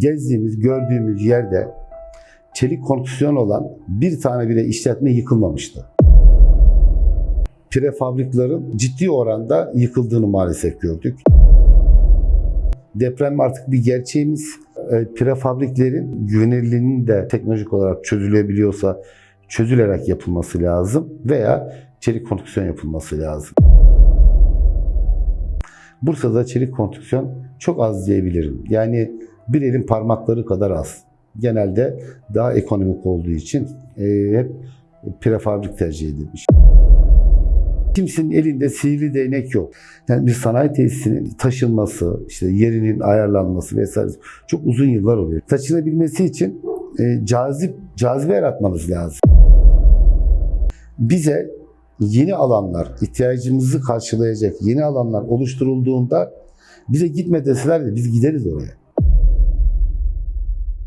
Gezdiğimiz, gördüğümüz yerde çelik konstrüksiyon olan bir tane bile işletme yıkılmamıştı. Prefabriklerin ciddi oranda yıkıldığını maalesef gördük. Deprem artık bir gerçeğimiz. E, Prefabriklerin güvenilirliğinin de teknolojik olarak çözülebiliyorsa çözülerek yapılması lazım veya çelik konstrüksiyon yapılması lazım. Bursa'da çelik konstrüksiyon çok az diyebilirim. Yani bir elin parmakları kadar az. Genelde daha ekonomik olduğu için e, hep prefabrik tercih edilmiş. Kimsenin elinde sihirli değnek yok. Yani bir sanayi tesisinin taşınması, işte yerinin ayarlanması vesaire çok uzun yıllar oluyor. Taşınabilmesi için e, cazip cazibe yaratmanız lazım. Bize yeni alanlar, ihtiyacımızı karşılayacak yeni alanlar oluşturulduğunda bize gitme deseler de biz gideriz oraya.